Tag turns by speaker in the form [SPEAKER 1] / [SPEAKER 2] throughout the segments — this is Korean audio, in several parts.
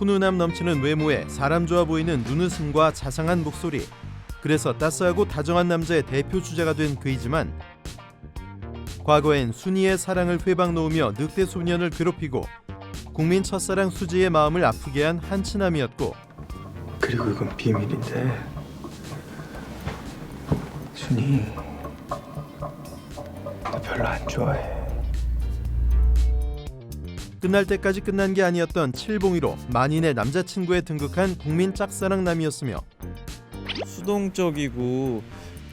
[SPEAKER 1] 훈훈함 넘치는 외모에 사람 좋아 보이는 눈웃음과 자상한 목소리. 그래서 따스하고 다정한 남자의 대표 주자가 된 그이지만 과거엔 순이의 사랑을 회방 놓으며 늑대 소년을 괴롭히고 국민 첫사랑 수지의 마음을 아프게 한 한치남이었고
[SPEAKER 2] 그리고 이건 비밀인데 순이 나 별로 안 좋아해
[SPEAKER 1] 끝날 때까지 끝난 게 아니었던 칠봉이로 만인의 남자친구에 등극한 국민 짝사랑남이었으며
[SPEAKER 3] 수동적이고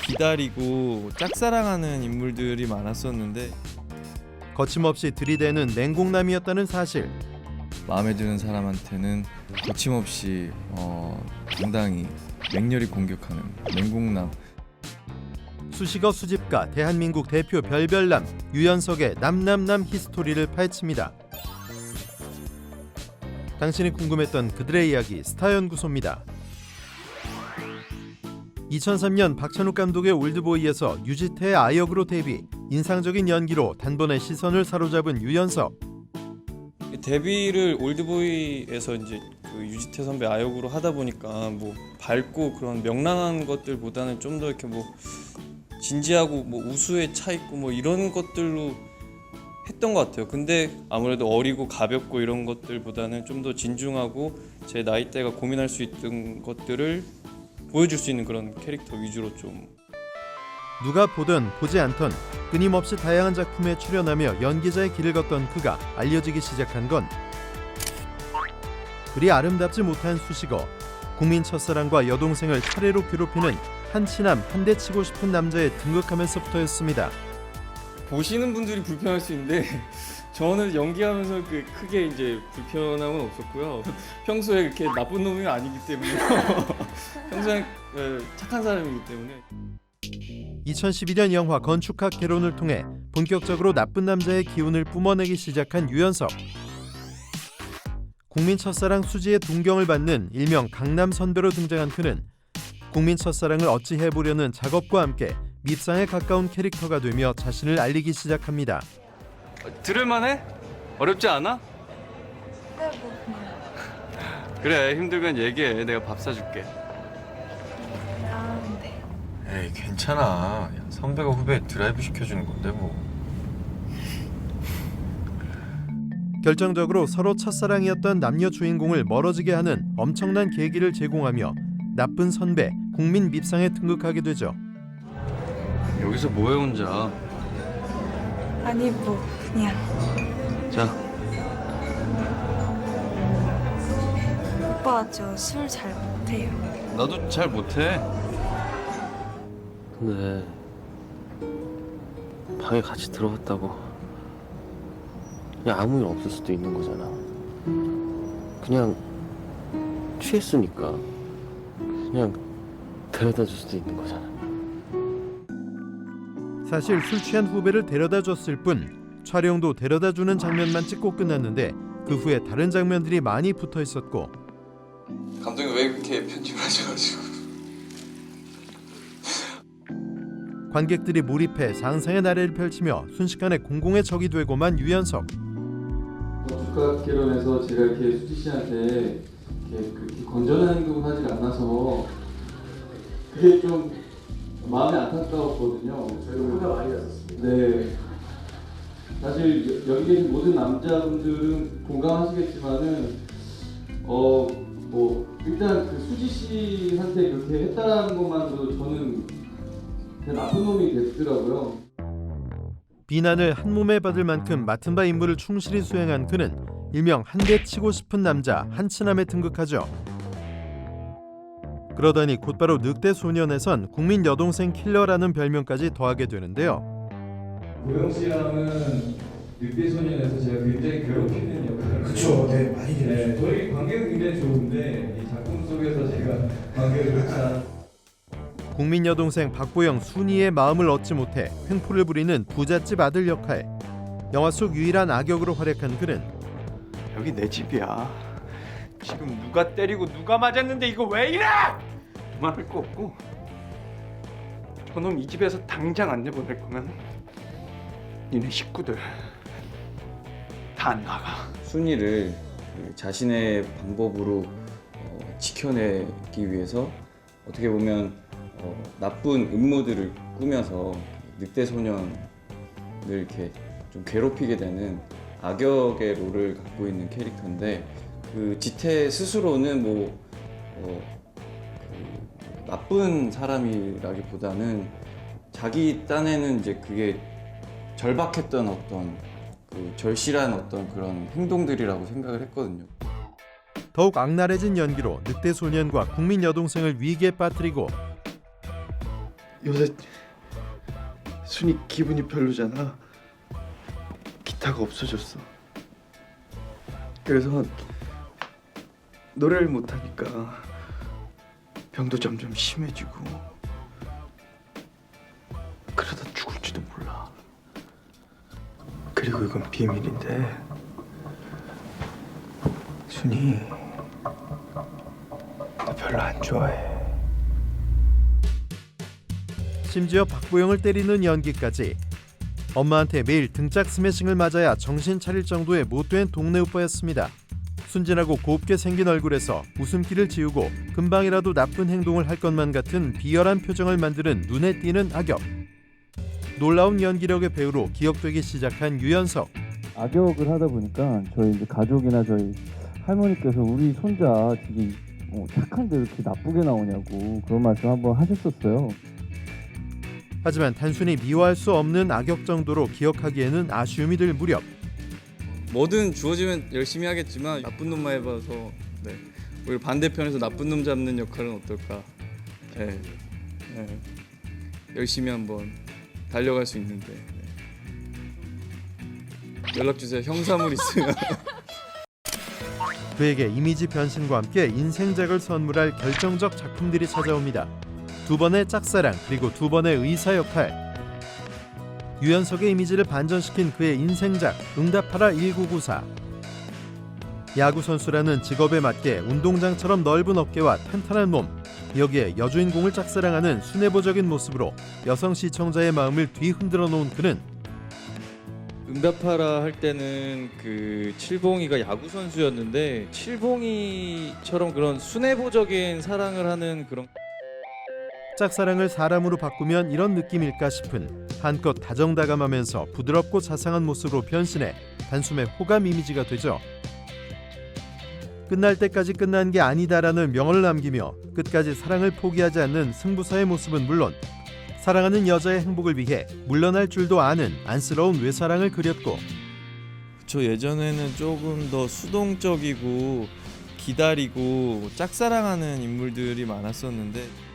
[SPEAKER 3] 기다리고 짝사랑하는 인물들이 많았었는데
[SPEAKER 1] 거침없이 들이대는 냉공남이었다는 사실
[SPEAKER 3] 마음에 드는 사람한테는 거침없이 어, 당당히 맹렬히 공격하는 맹공남
[SPEAKER 1] 수식어 수집가 대한민국 대표 별별남 유연석의 남남남 히스토리를 파헤칩니다. 당신이 궁금했던 그들의 이야기 스타연구소입니다. 2003년 박찬욱 감독의 올드보이에서 유지태의 아역으로 데뷔 인상적인 연기로 단번에 시선을 사로잡은 유연석
[SPEAKER 3] 데뷔를 올드보이에서 이제 그 유지태 선배 아역으로 하다 보니까 뭐 밝고 그런 명랑한 것들보다는 좀 더 이렇게 뭐 진지하고 뭐 우수에 차 있고 뭐 이런 것들로 했던 것 같아요. 근데 아무래도 어리고 가볍고 이런 것들보다는 좀 더 진중하고 제 나이대가 고민할 수 있던 것들을 보여줄 수 있는 그런 캐릭터 위주로 좀
[SPEAKER 1] 누가 보든 보지 않던 끊임없이 다양한 작품에 출연하며 연기자의 길을 걷던 그가 알려지기 시작한 건 그리 아름답지 못한 수식어 국민 첫사랑과 여동생을 차례로 괴롭히는 한대 치고 싶은 남자에 등극하면서부터였습니다.
[SPEAKER 3] 보시는 분들이 불편할 수 있는데 저는 연기하면서 그 크게 이제 불편함은 없었고요. 평소에 그렇게 나쁜 놈이 아니기 때문에 평소에 어, 착한 사람이기 때문에
[SPEAKER 1] 2012년 영화 건축학 개론을 통해 본격적으로 나쁜 남자의 기운을 뿜어내기 시작한 유연석. 국민 첫사랑 수지의 동경을 받는 일명 강남 선배로 등장한 그는 국민 첫사랑을 어찌 해보려는 작업과 함께 밉상에 가까운 캐릭터가 되며 자신을 알리기 시작합니다.
[SPEAKER 4] 들을만해? 어렵지 않아? 그래 힘들면 얘기해 내가 밥 사줄게.
[SPEAKER 2] 에이 괜찮아 야, 선배가 후배 드라이브 시켜주는 건데 뭐
[SPEAKER 1] 결정적으로 서로 첫사랑이었던 남녀 주인공을 멀어지게 하는 엄청난 계기를 제공하며 나쁜 선배, 국민 밉상에 등극하게 되죠.
[SPEAKER 4] 여기서 뭐해 혼자
[SPEAKER 5] 아니 뭐 그냥
[SPEAKER 4] 자
[SPEAKER 5] 오빠 저 술 잘 못해요.
[SPEAKER 4] 나도 잘 못해
[SPEAKER 6] 근데 방에 같이 들어갔다고 그냥 아무 일 없을 수도 있는 거잖아. 그냥 취했으니까 그냥 데려다 줄 수도 있는 거잖아.
[SPEAKER 1] 사실 술 취한 후배를 데려다 줬을 뿐 촬영도 데려다 주는 장면만 찍고 끝났는데 그 후에 다른 장면들이 많이 붙어 있었고
[SPEAKER 3] 감독님 왜 그렇게 편집을 하셔가지고.
[SPEAKER 1] 관객들이 몰입해 상상의 나래를 펼치며 순식간에 공공의 적이 되고만 유연석.
[SPEAKER 7] 국가 개론에서 제가 이렇게 수지 씨한테 이렇게 그렇게 건전한 행동을 하지 않아서 그게 좀 마음이 안타까웠거든요. 저희가 많이 났었습니다. 네. 사실 여- 여기 계신 모든 남자분들은 공감하시겠지만은 어 뭐 일단 그 수지 씨한테 그렇게 했다라는 것만으로도 저는 그냥 나쁜 놈이 됐더라고요.
[SPEAKER 1] 비난을 한 몸에 받을 만큼 맡은 바 임무를 충실히 수행한 그는 일명 한 대 치고 싶은 남자 한치남에 등극하죠. 그러더니 곧바로 늑대 소년에선 국민 여동생 킬러라는 별명까지 더하게 되는데요.
[SPEAKER 7] 고영 씨랑은 늑대 소년에서 제가 굉장히 괴롭히는 역할을
[SPEAKER 8] 그쵸, 네, 많이
[SPEAKER 7] 네, 저희 관계는 굉장히 좋은데 이 작품 속에서 제가 관계를 그렇지 않
[SPEAKER 1] 국민 여동생 박보영 순이의 마음을 얻지 못해 횡포를 부리는 부잣집 아들 역할. 영화 속 유일한 악역으로 활약한 그는
[SPEAKER 2] 여기 내 집이야 지금 누가 때리고 누가 맞았는데 이거 왜 이래?
[SPEAKER 4] 그만할 거 없고. 저놈 이 집에서 당장 안 내보낼 거면 니네 식구들 다 안 나가.
[SPEAKER 3] 순이를
[SPEAKER 9] 그 자신의 방법으로 어, 지켜내기 위해서 어떻게 보면 어, 나쁜 음모들을 꾸며서 늑대 소년을 이렇게 좀 괴롭히게 되는 악역의 롤을 갖고 있는 캐릭터인데 그 지태 스스로는 뭐 어, 그 나쁜 사람이라기보다는 자기 딴에는 이제 그게 절박했던 어떤 그 절실한 어떤 그런 행동들이라고 생각을 했거든요.
[SPEAKER 1] 더욱 악랄해진 연기로 늑대 소년과 국민 여동생을 위기에 빠뜨리고
[SPEAKER 2] 요새 순이 기분이 별로잖아. 기타가 없어졌어. 그래서 노래를 못 하니까 병도 점점 심해지고 그러다 죽을지도 몰라. 그리고 이건 비밀인데 순이 나 별로 안 좋아해.
[SPEAKER 1] 심지어 박보영을 때리는 연기까지 엄마한테 매일 등짝 스매싱을 맞아야 정신 차릴 정도의 못된 동네 오빠였습니다. 순진하고 곱게 생긴 얼굴에서 웃음기를 지우고 금방이라도 나쁜 행동을 할 것만 같은 비열한 표정을 만드는 눈에 띄는 악역. 놀라운 연기력의 배우로 기억되기 시작한 유연석.
[SPEAKER 3] 악역을 하다 보니까 저희 이제 가족이나 저희 할머니께서 우리 손자 되게 어, 착한데 이렇게 나쁘게 나오냐고 그런 말씀 한번 하셨었어요.
[SPEAKER 1] 하지만 단순히 미워할 수 없는 악역 정도로 기억하기에는 아쉬움이 들 무렵
[SPEAKER 10] 뭐든 주어지면 열심히 하겠지만 나쁜 놈만 해봐서 네. 오히려 반대편에서 나쁜 놈 잡는 역할은 어떨까? 네. 네. 열심히 한번 달려갈 수 있는데 네. 연락 주세요. 형사물 있으면.
[SPEAKER 1] 그에게 이미지 변신과 함께 인생작을 선물할 결정적 작품들이 찾아옵니다. 두 번의 짝사랑 그리고 두 번의 의사 역할. 유연석의 이미지를 반전시킨 그의 인생작 응답하라 1994. 야구 선수라는 직업에 맞게 운동장처럼 넓은 어깨와 탄탄한 몸. 여기에 여주인공을 짝사랑하는 순애보적인 모습으로 여성 시청자의 마음을 뒤흔들어 놓은 그는
[SPEAKER 10] 응답하라 할 때는 그 칠봉이가 야구 선수였는데 칠봉이처럼 그런 순애보적인 사랑을 하는 그런
[SPEAKER 1] 짝사랑을 사람으로 바꾸면 이런 느낌일까 싶은 한껏 다정다감하면서 부드럽고 자상한 모습으로 변신해 단숨에 호감 이미지가 되죠. 끝날 때까지 끝난 게 아니다라는 명언을 남기며 끝까지 사랑을 포기하지 않는 승부사의 모습은 물론 사랑하는 여자의 행복을 위해 물러날 줄도 아는 안쓰러운 외사랑을 그렸고
[SPEAKER 10] 저 예전에는 조금 더 수동적이고 기다리고 짝사랑하는 인물들이 많았었는데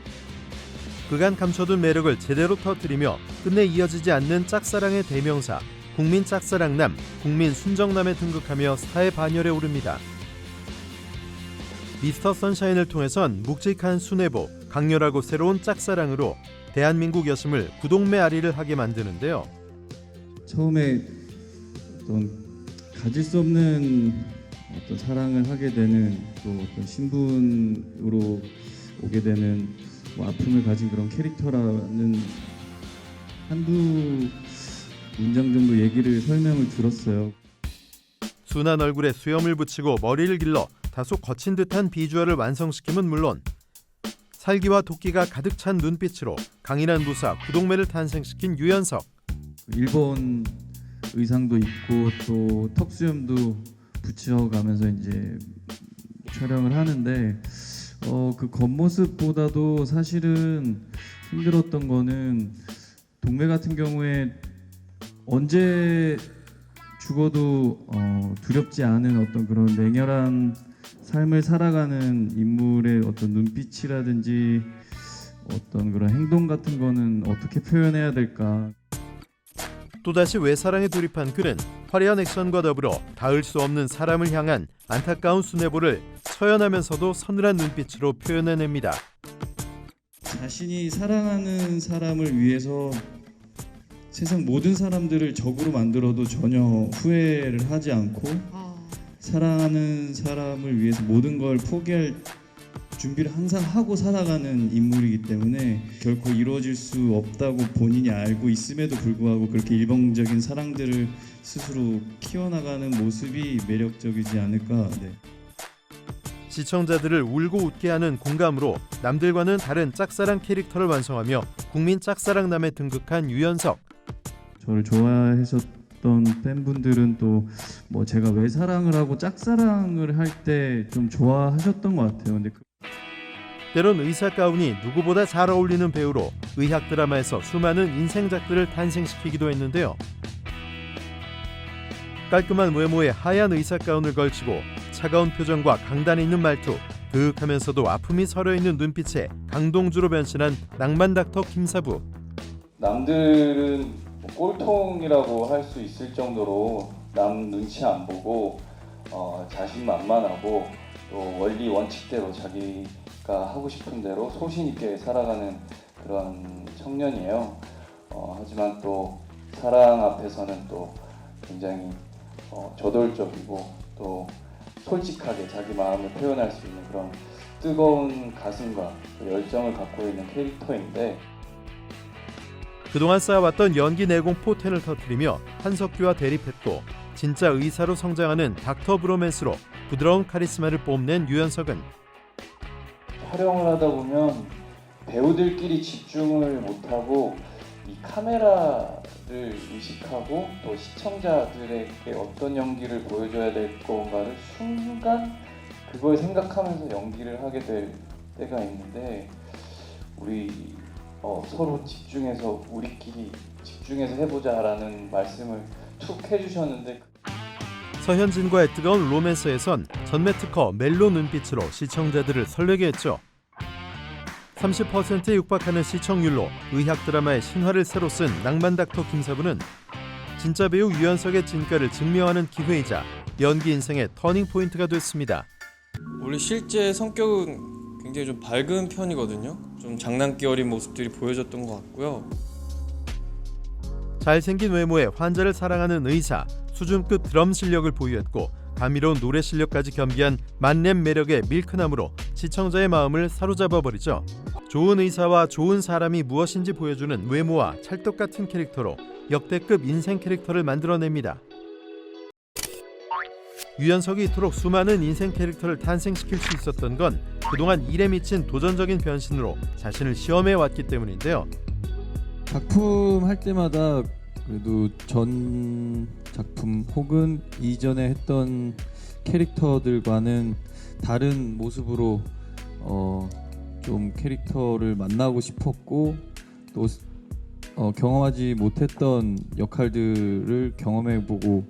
[SPEAKER 1] 그간 감춰둔 매력을 제대로 터뜨리며 끝내 이어지지 않는 짝사랑의 대명사 국민 짝사랑남, 국민 순정남에 등극하며 사회 반열에 오릅니다. 미스터 선샤인을 통해선 묵직한 순애보, 강렬하고 새로운 짝사랑으로 대한민국 여심을 구동메아리를 하게 만드는데요.
[SPEAKER 3] 처음에 어떤 가질 수 없는 어떤 사랑을 하게 되는 또 어떤 신분으로 오게 되는 뭐 아픔을 가진 그런 캐릭터라는 한두 문장 정도 얘기를 설명을 들었어요.
[SPEAKER 1] 순한 얼굴에 수염을 붙이고 머리를 길러 다소 거친 듯한 비주얼을 완성시킴은 물론 살기와 도끼가 가득 찬 눈빛으로 강인한 부사 구동매를 탄생시킨 유연석.
[SPEAKER 3] 일본 의상도 입고 또 턱수염도 붙여가면서 이제 촬영을 하는데 어, 그 겉모습보다도 사실은 힘들었던 거는 동매 같은 경우에 언제 죽어도 어, 두렵지 않은 어떤 그런 냉혈한 삶을 살아가는 인물의 어떤 눈빛이라든지 어떤 그런 행동 같은 거는 어떻게 표현해야 될까?
[SPEAKER 1] 또다시 외사랑에 돌입한 그는 화려한 액션과 더불어 닿을 수 없는 사람을 향한 안타까운 순애보를 처연하면서도 서늘한 눈빛으로 표현해냅니다.
[SPEAKER 3] 자신이 사랑하는 사람을 위해서 세상 모든 사람들을 적으로 만들어도 전혀 후회를 하지 않고 사랑하는 사람을 위해서 모든 걸 포기할 준비를 항상 하고 살아가는 인물이기 때문에 결코 이루어질 수 없다고 본인이 알고 있음에도 불구하고 그렇게 일방적인 사랑들을 스스로 키워나가는 모습이 매력적이지 않을까. 네.
[SPEAKER 1] 시청자들을 울고 웃게 하는 공감으로 남들과는 다른 짝사랑 캐릭터를 완성하며 국민 짝사랑남에 등극한 유연석.
[SPEAKER 3] 저를 좋아하셨던 팬분들은 또 뭐 제가 왜 사랑을 하고 짝사랑을 할 때 좀 좋아하셨던 것 같아요. 근데 그
[SPEAKER 1] 때론 의사 가운이 누구보다 잘 어울리는 배우로 의학 드라마에서 수많은 인생작들을 탄생시키기도 했는데요. 깔끔한 외모에 하얀 의사 가운을 걸치고 차가운 표정과 강단 있는 말투, 그윽하면서도 아픔이 서려 있는 눈빛에 강동주로 변신한 낭만 닥터 김사부.
[SPEAKER 8] 남들은 뭐 꼴통이라고 할 수 있을 정도로 남 눈치 안 보고 어, 자신만만하고 또 원리 원칙대로 자기 가 하고 싶은 대로 소신 있게 살아가는 그런 청년이에요. 어, 하지만 또 사랑 앞에서는 또 굉장히 어, 저돌적이고 또 솔직하게 자기 마음을 표현할 수 있는 그런 뜨거운 가슴과 또 열정을 갖고 있는 캐릭터인데
[SPEAKER 1] 그동안 쌓아왔던 연기 내공 포 텐을 터뜨리며 한석규와 대립했고 진짜 의사로 성장하는 닥터 브로맨스로 부드러운 카리스마를 뽐낸 유연석은
[SPEAKER 8] 촬영을 하다 보면 배우들끼리 집중을 못하고 이 카메라를 의식하고 또 시청자들에게 어떤 연기를 보여줘야 될 건가를 순간 그걸 생각하면서 연기를 하게 될 때가 있는데 우리 어, 서로 집중해서 우리끼리 집중해서 해보자라는 말씀을 툭 해주셨는데
[SPEAKER 1] 서현진과의 뜨거운 로맨스에선 전매 특허 멜로 눈빛으로 시청자들을 설레게 했죠. 30%에 육박하는 시청률로 의학 드라마의 신화를 새로 쓴 낭만 닥터 김사부는 진짜 배우 유연석의 진가를 증명하는 기회이자 연기 인생의 터닝 포인트가 됐습니다.
[SPEAKER 11] 원래 실제 성격은 굉장히 좀 밝은 편이거든요. 좀 장난기 어린 모습들이 보여졌던 것 같고요.
[SPEAKER 1] 잘생긴 외모에 환자를 사랑하는 의사, 수준급 드럼 실력을 보유했고 감미로운 노래 실력까지 겸비한 만렙 매력의 밀크남으로 시청자의 마음을 사로잡아 버리죠. 좋은 의사와 좋은 사람이 무엇인지 보여주는 외모와 찰떡 같은 캐릭터로 역대급 인생 캐릭터를 만들어냅니다. 유연석이 이토록 수많은 인생 캐릭터를 탄생시킬 수 있었던 건 그동안 일에 미친 도전적인 변신으로 자신을 시험해 왔기 때문인데요.
[SPEAKER 3] 작품 할 때마다 그래도 전 작품 혹은 이전에 했던 캐릭터들과는 다른 모습으로 어, 좀 캐릭터를 만나고 싶었고 또 어, 경험하지 못했던 역할들을 경험해보고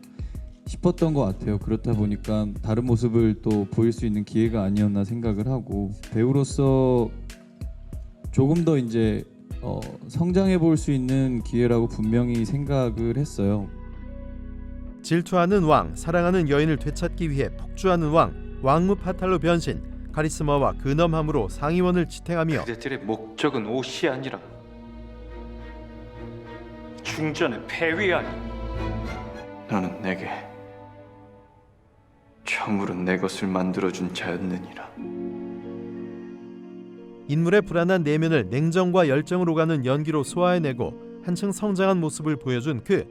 [SPEAKER 3] 싶었던 것 같아요. 그렇다 보니까 다른 모습을 또 보일 수 있는 기회가 아니었나 생각을 하고 배우로서 조금 더 이제 어, 성장해 볼 수 있는 기회라고 분명히 생각을 했어요.
[SPEAKER 1] 질투하는 왕, 사랑하는 여인을 되찾기 위해 폭주하는 왕, 왕무 파탈로 변신, 카리스마와 근엄함으로 상위원을 지탱하며
[SPEAKER 2] 그대들의 목적은 옷이 아니라 충전의 폐위 아니. 너는 내게 처음으로 내 것을 만들어준 자였느니라.
[SPEAKER 1] 인물의 불안한 내면을 냉정과 열정으로 가는 연기로 소화해내고 한층 성장한 모습을 보여준 그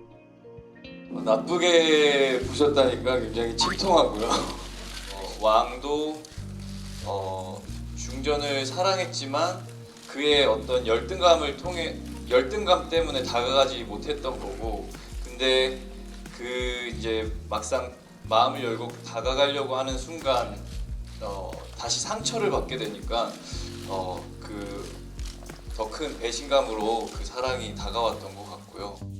[SPEAKER 8] 나쁘게 보셨다니까 굉장히 침통하고요. 어, 왕도 어, 중전을 사랑했지만 그의 어떤 열등감을 통해 열등감 때문에 다가가지 못했던 거고 근데 그 이제 막상 마음을 열고 다가가려고 하는 순간 어, 다시 상처를 받게 되니까 어, 그더 큰 배신감으로 그 사랑이 다가왔던 것 같고요.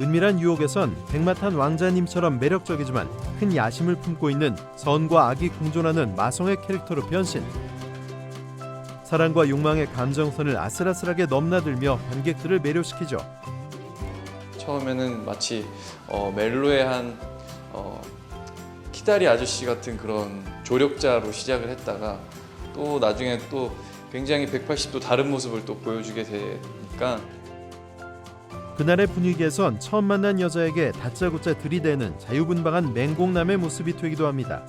[SPEAKER 1] 은밀한 유혹에선 백마탄 왕자님처럼 매력적이지만 큰 야심을 품고 있는 선과 악이 공존하는 마성의 캐릭터로 변신. 사랑과 욕망의 감정선을 아슬아슬하게 넘나들며 관객들을 매료시키죠.
[SPEAKER 11] 처음에는 마치 어, 멜로의 한 어, 키다리 아저씨 같은 그런 조력자로 시작을 했다가 또 나중에 또 굉장히 180도 다른 모습을 또 보여주게 되니까
[SPEAKER 1] 그날의 분위기에선 처음 만난 여자에게 다짜고짜 들이대는 자유분방한 맹공남의 모습이 되기도 합니다.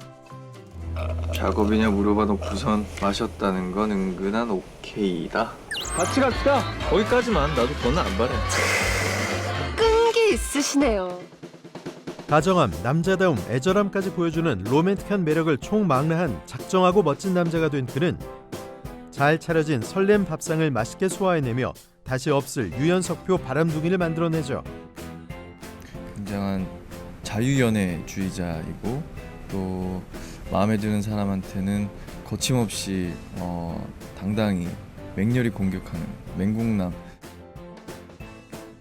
[SPEAKER 2] 작업이냐 물어봐놓고선 마셨다는 건 은근한 오케이다.
[SPEAKER 8] 같이 갑시다. 거기까지만 나도 더는 안 바래.
[SPEAKER 12] 끈기 있으시네요.
[SPEAKER 1] 다정함, 남자다움, 애절함까지 보여주는 로맨틱한 매력을 총망라한 작정하고 멋진 남자가 된 그는 잘 차려진 설렘 밥상을 맛있게 소화해내며 다시 없을 유연석표 바람둥이를 만들어내죠.
[SPEAKER 3] 굉장한 자유연애주의자이고 또 마음에 드는 사람한테는 거침없이 어, 당당히 맹렬히 공격하는 맹공남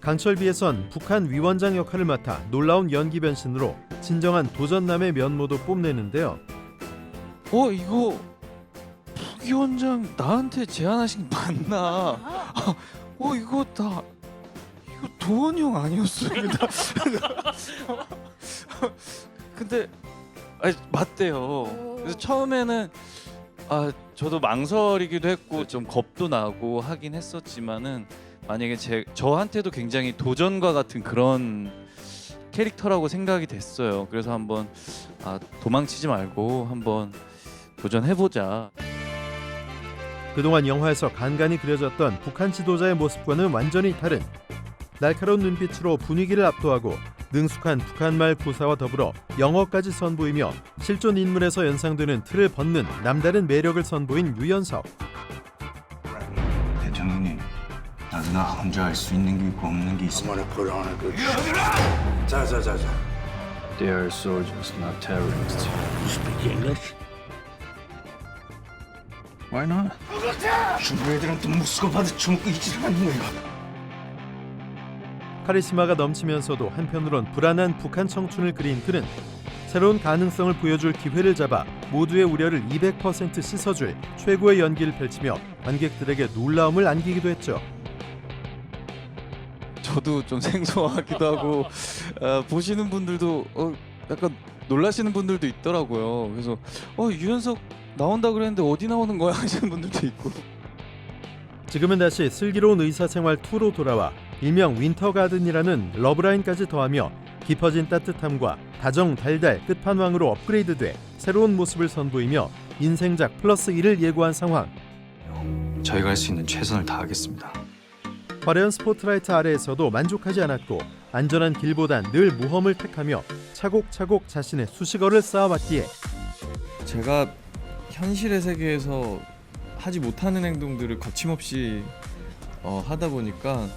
[SPEAKER 1] 강철비에선 북한 위원장 역할을 맡아 놀라운 연기 변신으로 진정한 도전남의 면모도 뽐내는데요.
[SPEAKER 3] 어 이거 부위원장 나한테 제안하신 거 맞나? 어 이거 다 이거 도원이 형 아니었습니다. 근데 아니 맞대요. 그래서 처음에는 아 저도 망설이기도 했고 좀 겁도 나고 하긴 했었지만은 만약에 제 저한테도 굉장히 도전과 같은 그런 캐릭터라고 생각이 됐어요. 그래서 한번 아 도망치지 말고 한번 도전해보자.
[SPEAKER 1] 그동안 영화에서 간간히 그려졌던 북한 지도자의 모습과는 완전히 다른 날카로운 눈빛으로 분위기를 압도하고 능숙한 북한말 구사와 더불어 영어까지 선보이며 실존 인물에서 연상되는 틀을 벗는 남다른 매력을 선보인 유연석.
[SPEAKER 2] 대통령님, 나도 나 혼자 할 수 있는 게 있고 없는 게 있어.
[SPEAKER 4] 자자자자.
[SPEAKER 2] They are soldiers, not terrorists.
[SPEAKER 4] You speak English?
[SPEAKER 2] Why not? 중국 애들한테 무수고 받아 처먹고 있지를 않는 거야.
[SPEAKER 1] 카리스마가 넘치면서도 한편으론 불안한 북한 청춘을 그린 그는 새로운 가능성을 보여줄 기회를 잡아 모두의 우려를 200% 씻어줄 최고의 연기를 펼치며 관객들에게 놀라움을 안기기도 했죠.
[SPEAKER 3] 저도 좀 생소하기도 하고 어, 보시는 분들도 어, 약간 놀라시는 분들도 있더라고요. 그래서 어 유연석 나온다 그랬는데 어디 나오는 거야 하시는 분들도 있고.
[SPEAKER 1] 지금은 다시 슬기로운 의사생활 2로 돌아와 일명 윈터가든이라는 러브라인까지 더하며 깊어진 따뜻함과 다정 달달 끝판왕으로 업그레이드돼 새로운 모습을 선보이며 인생작 플러스 1을 예고한 상황.
[SPEAKER 2] 저희가 할 수 있는 최선을 다하겠습니다.
[SPEAKER 1] 화려한 스포트라이트 아래에서도 만족하지 않았고 안전한 길보단 늘 모험을 택하며 차곡차곡 자신의 수식어를 쌓아왔기에
[SPEAKER 3] 제가 현실의 세계에서 하지 못하는 행동들을 거침없이 어, 하다 보니까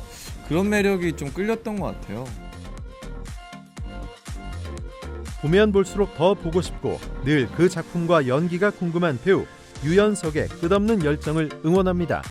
[SPEAKER 3] 그런 매력이 좀 끌렸던 것 같아요.
[SPEAKER 1] 보면 볼수록 더 보고 싶고 늘 그 작품과 연기가 궁금한 배우 유연석의 끝없는 열정을 응원합니다.